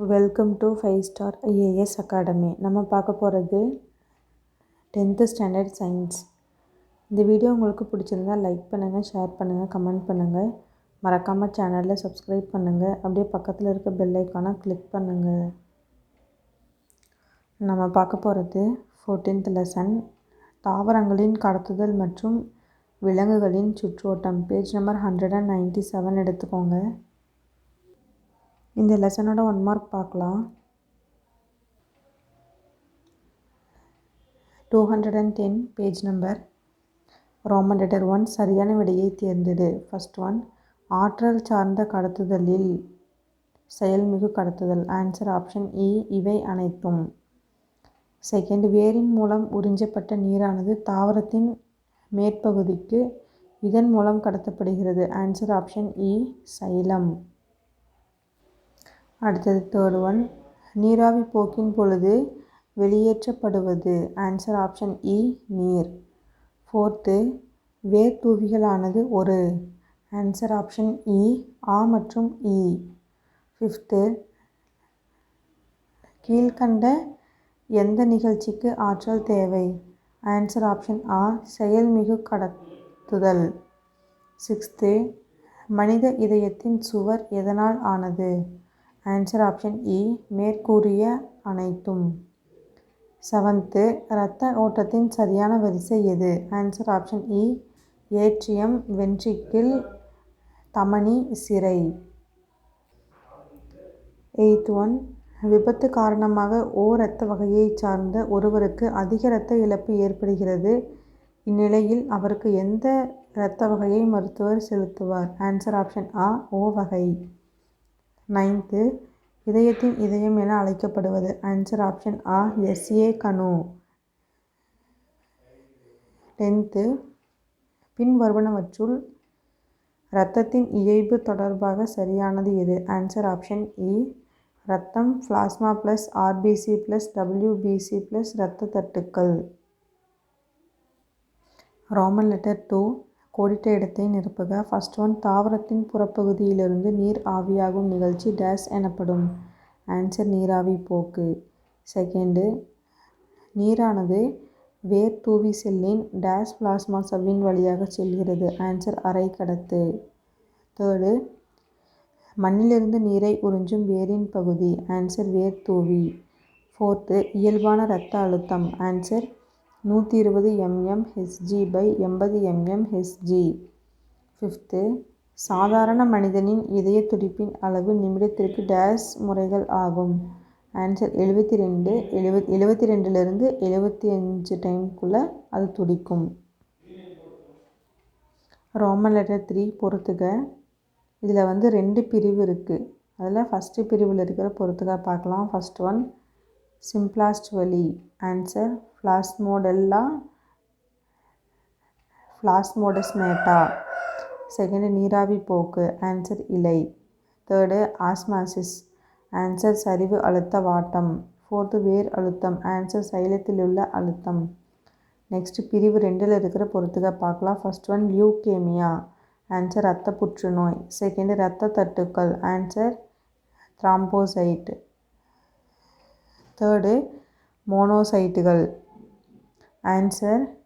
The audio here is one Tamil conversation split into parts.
Welcome to five star IAS academy நம்ம பார்க்க போகிறது டென்த்து ஸ்டாண்டர்ட் சயின்ஸ் இந்த வீடியோ உங்களுக்கு பிடிச்சிருந்தா லைக் பண்ணுங்கள் ஷேர் பண்ணுங்கள் கமெண்ட் பண்ணுங்கள் மறக்காமல் சேனலில் சப்ஸ்கிரைப் பண்ணுங்கள் அப்படியே பக்கத்தில் இருக்க பெல் ஐக்கானை கிளிக் பண்ணுங்கள் நம்ம பார்க்க போகிறது ஃபோர்டீன்த் லெசன் தாவரங்களின் கடத்துதல் மற்றும் விலங்குகளின் சுற்றோட்டம். Page number hundred and ninety seven எடுத்துக்கோங்க. இந்த லெசனோட ஒன் மார்க் பார்க்கலாம். Two hundred and ten page number roman letter one சரியான விடையை தேர்ந்தது. ஃபஸ்ட் ஒன் ஆற்றல் சார்ந்த கடத்துதலில் செயல்மிகு கடத்துதல். ஆன்சர் ஆப்ஷன் இ இவை அனைத்தும். செகண்ட் வேரின் மூலம் உறிஞ்சப்பட்ட நீரானது தாவரத்தின் மேற்பகுதிக்கு இதன் மூலம் கடத்தப்படுகிறது. ஆன்சர் ஆப்ஷன் இ சைலம். அடுத்தது தேர்ட் ஒன் நீராவி போக்கின் பொழுது வெளியேற்றப்படுவது. ஆன்சர் ஆப்ஷன் இ நீர். ஃபோர்த்து வேர் தூவிகளானது ஒரு. ஆன்சர் ஆப்ஷன் இ ஆ மற்றும் e. இ ஃபிஃப்த்து கீழ்கண்ட எந்த நிகழ்ச்சிக்கு ஆற்றல் தேவை? ஆன்சர் ஆப்ஷன் ஆ செயல்மிகு கடத்துதல். சிக்ஸ்த்து மனித இதயத்தின் சுவர் எதனால் ஆனது? ஆன்சர் ஆப்ஷன் இ மேற்கூறிய அனைத்தும். செவன்த்து இரத்த ஓட்டத்தின் சரியான வரிசை எது? ஆன்சர் ஆப்ஷன் இ ஏற்றியம் வென்ட்ரிக்கிள் தமனி சிறை. எயித் ஒன் விபத்து காரணமாக ஓ இரத்த வகையை சார்ந்த ஒருவருக்கு அதிக இரத்த இழப்பு ஏற்படுகிறது. இந்நிலையில் அவருக்கு எந்த இரத்த வகையை மருத்துவர் செலுத்துவார்? ஆன்சர் ஆப்ஷன் ஆ ஓ வகை. நைன்த்து இதயத்தின் இதயம் என அழைக்கப்படுவது. ஆன்சர் ஆப்ஷன் ஆ எஸ்ஏ கனு. டென்த்து பின்வருவனவற்றுள் இரத்தத்தின் இயைபு தொடர்பாக சரியானது எது? ஆன்சர் ஆப்ஷன் இ ரத்தம் plasma plus RBC plus WBC plus இரத்த தட்டுக்கள். ரோமன் லெட்டர் டூ கோடிட்ட இடத்தை நிரப்புக. ஃபஸ்ட் ஒன் தாவரத்தின் புறப்பகுதியிலிருந்து நீர் ஆவியாகும் நிகழ்ச்சி டேஸ் எனப்படும். ஆன்சர் நீராவி போக்கு. செகண்டு நீரானது வேர் தூவி செல்லின் டேஸ் பிளாஸ்மா சவ்வின் வழியாக செல்கிறது. ஆன்சர் அரை கடத்து. தேர்டு மண்ணிலிருந்து நீரை உறிஞ்சும் வேரின் பகுதி. ஆன்சர் வேர் தூவி. ஃபோர்த்து இயல்பான இரத்த அழுத்தம். ஆன்சர் நூற்றி இருபது எம்எம் ஹெச்ஜி பை எண்பது எம்எம் ஹெச்ஜி. ஃபிஃப்த்து சாதாரண மனிதனின் இதய துடிப்பின் அளவு நிமிடத்திற்கு டேஸ் முறைகள் ஆகும். ஆன்சர் எழுபத்தி ரெண்டு எழுபத் எழுபத்தி ரெண்டுலேருந்து எழுபத்தி அஞ்சு டைம்குள்ளே அது துடிக்கும். ரோமன் லெட்டர் த்ரீ பொறுத்துக. இதில் வந்து ரெண்டு பிரிவு இருக்குது அதில் ஃபஸ்ட்டு பிரிவில் இருக்கிற பொறுத்துக பார்க்கலாம். ஃபஸ்ட் ஒன் சிம்ப்ளாஸ்ட் வலி ஆன்சர் ஃப்ளாஸ்மோடெல்லா ஃப்ளாஸ்மோடஸ்மேட்டா செகண்டு நீராவி போக்கு ஆன்சர் இலை தேர்டு ஆஸ்மாசிஸ் ஆன்சர் சரிவு அழுத்த வாட்டம் ஃபோர்த்து வேர் அழுத்தம் ஆன்சர் சைலத்திலுள்ள அழுத்தம் நெக்ஸ்ட் பிரிவு ரெண்டில் இருக்கிற பொறுத்துக பார்க்கலாம் ஃபஸ்ட் ஒன் லியூகேமியா ஆன்சர் இரத்த புற்றுநோய் செகண்டு இரத்த தட்டுக்கள் answer thrombocyte third மோனோசைட்டுகள் answer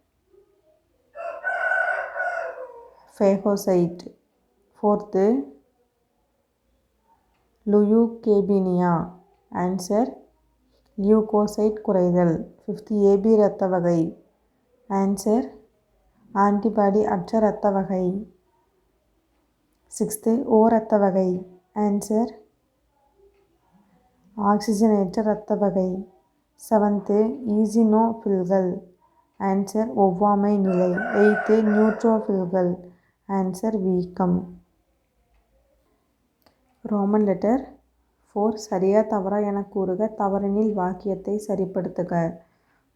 phagocyte fourth leukopenia answer leucocyte குறைதல். Fifth AB இரத்த வகை. ஆன்சர் ஆன்டிபாடி அற்ற இரத்த வகை. சிக்ஸ்த்து ஓ இரத்த வகை. ஆன்சர் ஆக்சிஜனேற்ற இரத்த வகை. செவன்த்து ஈசினோஃபில்கள் ஆன்சர் ஒவ்வாமை நிலை. எய்த்து நியூட்ரோஃபில்கள் ஆன்சர் வீக்கம். ரோமன் லெட்டர் ஃபோர் சரியா தவறா என கூறுக. தவறனில் வாக்கியத்தை சரிப்படுத்துக.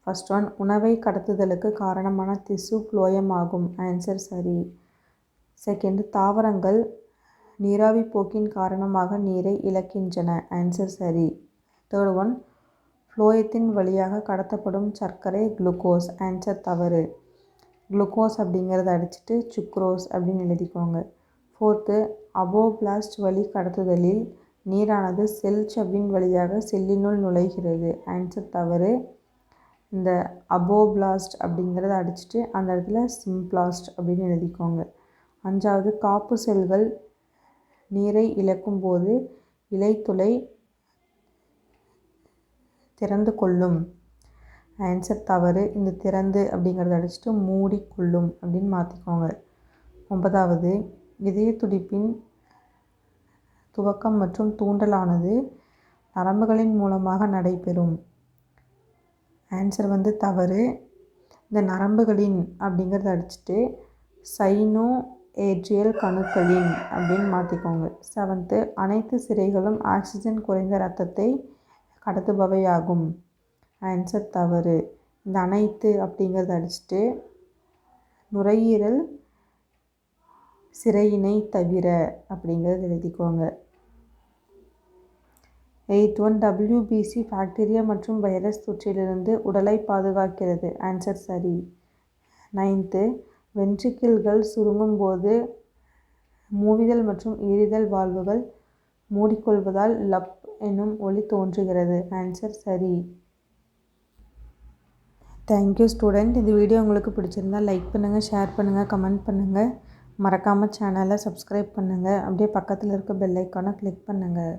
ஃபஸ்ட் ஒன் உணவை கடத்துதலுக்கு காரணமான திசு குளோயமாகும். ஆகும் ஆன்சர் சரி. செகண்ட் தாவரங்கள் நீராவி போக்கின் காரணமாக நீரை இழக்கின்றன. ஆன்சர் சரி. தேர்ட் ஒன் ஃப்ளோயத்தின் வழியாக கடத்தப்படும் சர்க்கரை குளுக்கோஸ் ஆன்சர் தவறு. குளுக்கோஸ் அப்படிங்கிறத அடிச்சுட்டு சுக்ரோஸ் அப்படின்னு எழுதிக்கோங்க. ஃபோர்த்து அபோபிளாஸ்ட் வழி கடத்துதலில் நீரானது செல் சவ்வின் வழியாக செல்லினுள் நுழைகிறது. ஆன்சர் தவறு. இந்த அபோபிளாஸ்ட் அப்படிங்கிறத அடிச்சுட்டு அந்த இடத்துல சிம்பிளாஸ்ட் அப்படின்னு எழுதிக்கோங்க. அஞ்சாவது காப்பு செல்கள் நீரை இழக்கும் போது இலைத்துளை திறந்து கொள்ளும். ஆன்சர் தவறு இந்த திறந்து அப்படிங்கிறத அடிச்சுட்டு மூடிக்கொள்ளும் அப்படின்னு மாற்றிக்கோங்க ஒன்பதாவது இதய துடிப்பின் துவக்கம் மற்றும் தூண்டலானது நரம்புகளின் மூலமாக நடைபெறும். ஆன்சர் வந்து தவறு. இந்த நரம்புகளின் அப்படிங்கிறத அடிச்சுட்டு சைனோ ஏட்ரியல் கணுக்களின் அப்படின்னு மாற்றிக்கோங்க செவன்த்து அனைத்து சிறைகளும் ஆக்சிஜன் குறைந்த ரத்தத்தை கடத்துபவையாகும். ஆன்சர் தவறு. இந்த அனைத்து அப்படிங்கிறத அடிச்சுட்டு நுரையீரல் சிறையினை தவிர அப்படிங்கிறது எழுதிக்கோங்க. எயிட் ஒன் டபிள்யூபிசி பாக்டீரியா மற்றும் வைரஸ் தொற்றிலிருந்து உடலை பாதுகாக்கிறது. ஆன்சர் சரி. நைன்த்து வென்ட்ரிக்கிள்கள் சுருங்கும் போது மூவிதல் மற்றும் ஈரிதல் வாழ்வுகள் மூடிக்கொள்வதால் லப் என்னும் ஒலி தோன்றுகிறது. ஆன்சர் சரி. தேங்க்யூ ஸ்டூடெண்ட் இந்த வீடியோ உங்களுக்கு பிடிச்சிருந்தா லைக் பண்ணுங்கள் ஷேர் பண்ணுங்கள் கமெண்ட் பண்ணுங்கள் மறக்காமல் சேனலை சப்ஸ்கிரைப் பண்ணுங்கள் அப்படியே பக்கத்தில் இருக்க பெல் ஐக்கானை கிளிக் பண்ணுங்கள்